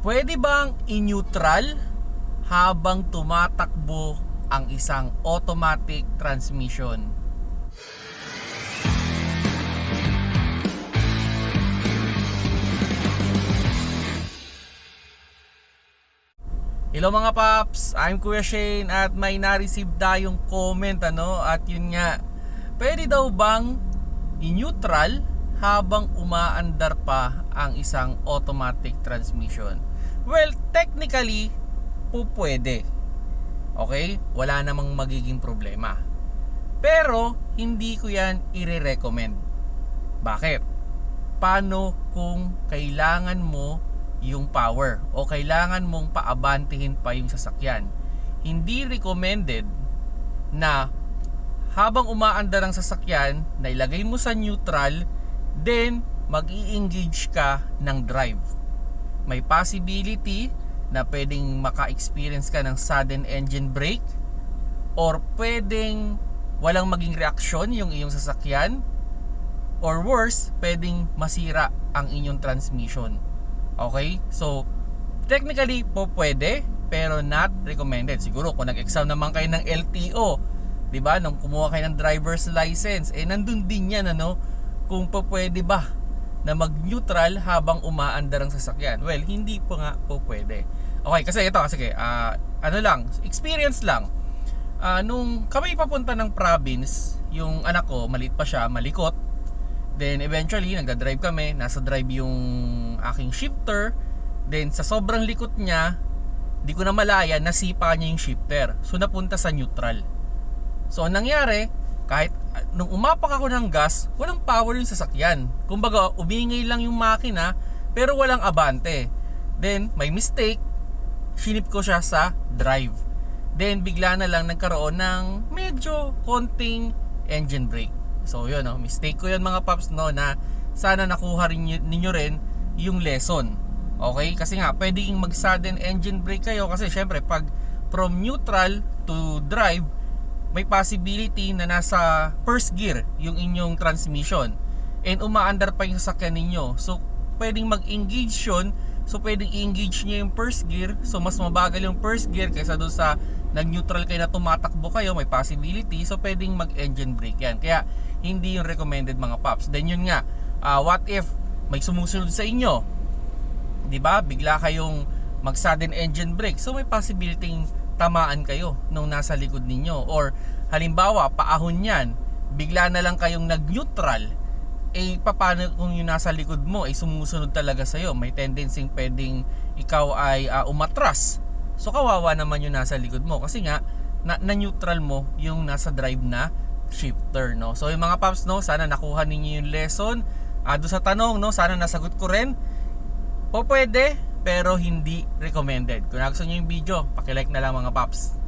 Pwede bang in-neutral habang tumatakbo ang isang automatic transmission? Hello mga paps, I'm Kuya Shane at may na-receive tayong comment ano at yun nga Pwede daw bang in-neutral habang umaandar pa ang isang automatic transmission? Well, technically, po pwede. Okay? Wala namang magiging problema. Pero, hindi ko yan i-recommend. Bakit? Paano kung kailangan mo yung power o kailangan mong paabantihin pa yung sasakyan? Hindi recommended na habang umaandar ang sasakyan, na ilagay mo sa neutral, then mag engage ka ng drive. May possibility na pwedeng maka-experience ka ng sudden engine brake or pwedeng walang maging reaksyon yung iyong sasakyan or worse, pwedeng masira ang inyong transmission. Okay? So, technically po pwede, pero not recommended. Siguro kung nag-exam naman kayo ng LTO, 'di ba? Nung kumuha kayo ng driver's license, eh nandun din 'yan ano, kung pwede ba na mag-neutral habang umaandar ang sasakyan. Well, hindi po nga po pwede. Okay, kasi ito, sige, ah, ano lang, experience lang. Ah, nung kami papunta ng province, yung anak ko, maliit pa siya, malikot. Then eventually, nagda-drive kami, nasa drive yung aking shifter. Then sa sobrang likot niya, di ko na malaya, nasipa niya yung shifter. So napunta sa neutral. So ang nangyari, kahit uh, nung umapak ako ng gas, walang power yung sasakyan. Kumbaga, umingay lang yung makina, pero walang abante. Then, may mistake, sinip ko siya sa drive. Then, bigla na lang nagkaroon ng medyo konting engine brake. So, yun, no? mistake ko yun mga paps, no, na sana nakuha rin ninyo rin yung lesson. Okay? Kasi nga, pwedeng mag sudden engine brake kayo kasi syempre, pag from neutral to drive, may possibility na nasa first gear yung inyong transmission. And umaandar pa yung sasakyan ninyo. So pwedeng mag-engage yun. So pwedeng engage nyo yung first gear. So mas mabagal yung first gear kaysa doon sa nag-neutral kayo na tumatakbo kayo may possibility. So pwedeng mag-engine brake yan. Kaya hindi yung recommended mga paps. Then yun nga uh, what if may sumusunod sa inyo? 'di ba? Bigla kayong mag sudden engine brake. So may possibility tamaan kayo nung nasa likod ninyo. Or halimbawa paahon yan bigla na lang kayong nag-neutral eh paano kung yung nasa likod mo ay eh, sumusunod talaga sa iyo may tendency pwedeng ikaw ay uh, umatras. So kawawa naman yung nasa likod mo. Kasi nga na, na neutral mo yung nasa drive na shifter no? So yung mga paps no sana nakuha ninyo yung lesson. Uh, doon sa tanong no sana nasagot ko rin. Po pwede pero hindi recommended. Kung nagustuhan nyo yung video, pakilike na lang mga paps.